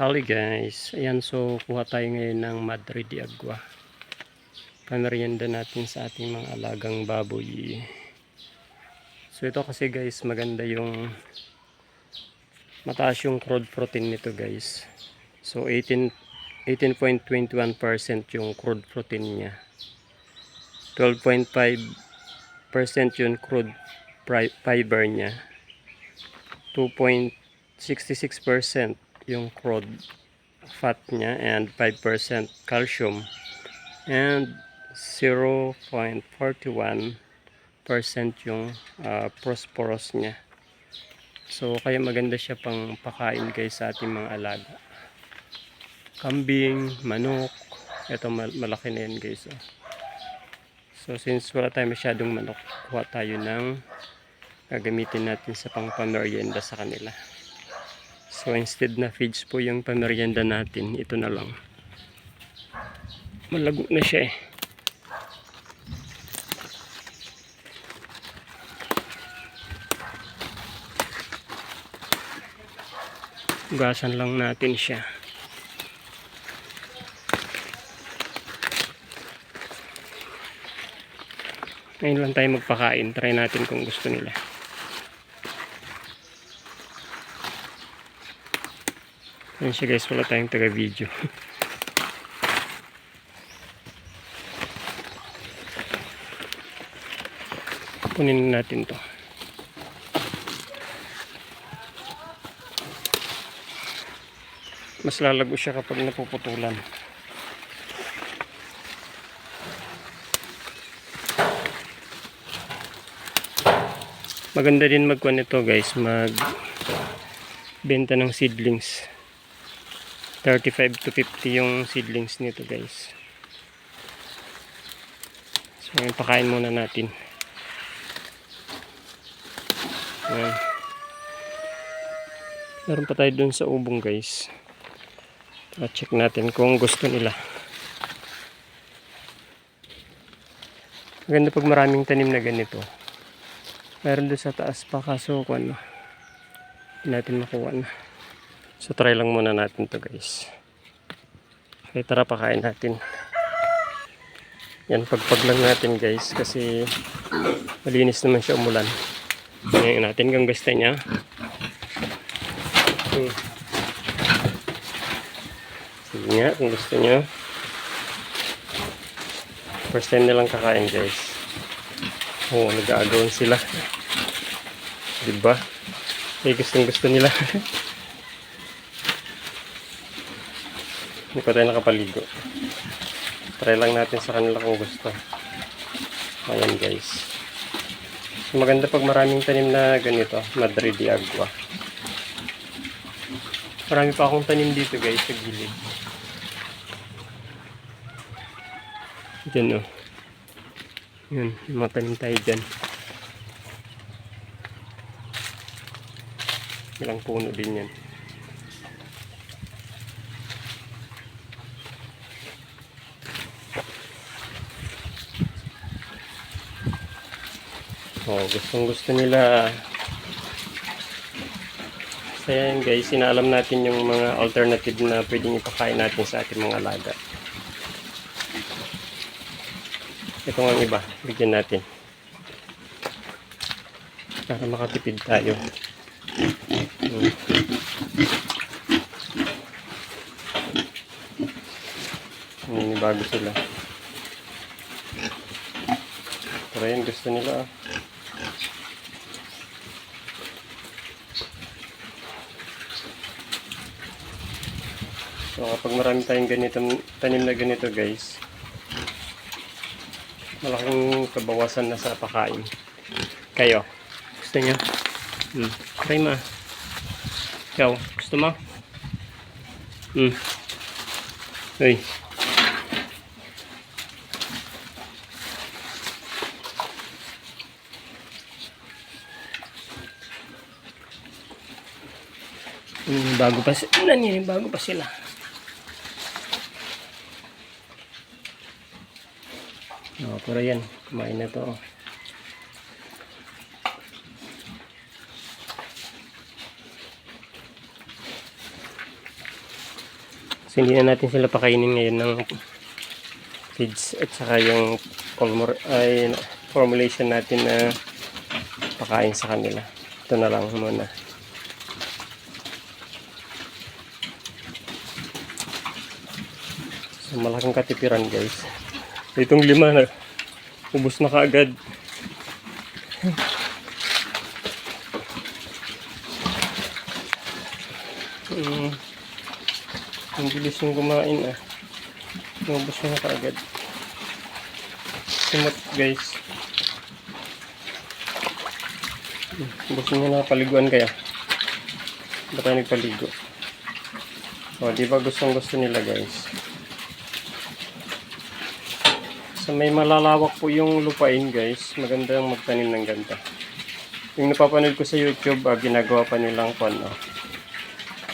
Hali guys, ayan so kuha tayo ngayon ng Madre de Agua. Pamerienda natin sa ating mga alagang baboy. So ito kasi guys, maganda yung mataas yung crude protein nito guys. So 18 18.21% yung crude protein niya. 12.5% yung crude fiber niya. 2.66% yung crude fat niya and 5% calcium and 0.41% yung ah, phosphorus niya. So kaya maganda siya pang pakain guys sa ating mga alaga. Kambing, manok, ito mal- malaki na yan guys. oh. So since wala tayo masyadong manok, kuha tayo ng gagamitin natin sa pang pamerienda sa kanila. So instead na feeds po yung pamerienda natin, ito na lang. Malago na siya eh. Ugasan lang natin siya. Ngayon lang tayo magpakain. Try natin kung gusto nila. Ayan siya guys, wala tayong taga-video. Kunin natin to. Mas lalago siya kapag napuputulan. Maganda din magkuha nito guys, mag benta ng seedlings. 35 to 50 yung seedlings nito guys. So, ngayon pakain muna natin. Ayan. Meron pa tayo dun sa ubong guys. At check natin kung gusto nila. Maganda pag maraming tanim na ganito. Meron doon sa taas pa kaso kung ano. Natin makuha na. So try lang muna natin to guys. Okay, tara pakain natin. Yan, pagpag lang natin guys kasi malinis naman siya umulan. Ngayon natin kung gusto niya. Hmm. Sige nga, kung gusto niya. First time nilang kakain guys. Oo, oh, nag-aagawan sila. Diba? Eh, gustong gusto nila. Hindi pa tayo nakapaligo. Try lang natin sa kanila kung gusto. Ayan guys. So, maganda pag maraming tanim na ganito. Madre de Agua. Marami pa akong tanim dito guys sa gilid. Diyan oh. Yun, mga tanim tayo dyan. Ilang puno din yan. Oh, gustong gusto nila. So yan guys, sinaalam natin yung mga alternative na pwedeng ipakain natin sa ating mga alaga. Ito nga iba, bigyan natin. Para makatipid tayo. Hmm. Naninibago sila. Pero yan, gusto nila ah. So kapag marami tayong ganito, tanim na ganito guys, malaking kabawasan na sa pakain. Kayo, gusto nyo? Hmm. Try mo. Ikaw, gusto mo? Hmm. Uy. Hmm, bago pa sila. bago pa sila. Oh, pero yan, kumain na to. oh. So hindi na natin sila pakainin ngayon ng feeds at saka yung ay formulation natin na pakain sa kanila. Ito na lang muna. So, malaking katipiran guys. Itong lima na ubos na kaagad. Mm. Ang bilis yung kumain ah. Ubos na kaagad. Simot guys. Ubos na na paliguan kaya. Ba't tayo nagpaligo? O, di ba gustong gusto nila guys? Sa may malalawak po yung lupain guys, maganda yung magtanim ng ganda. Yung napapanood ko sa YouTube, ah, ginagawa pa nilang kwan, no?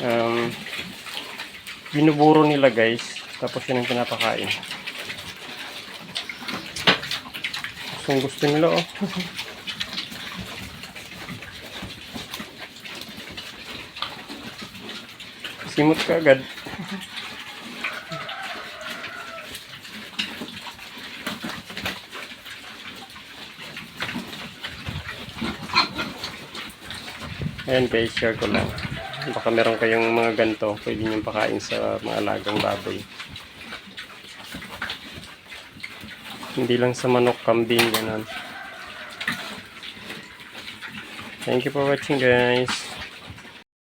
Um, binuburo nila guys, tapos yun ang pinapakain. Gustong gusto nila oh. Simot ka agad. Ayan guys, share ko lang. Baka meron kayong mga ganito, pwede nyo pakain sa mga alagang baboy. Hindi lang sa manok, kambing, ganun. Thank you for watching guys.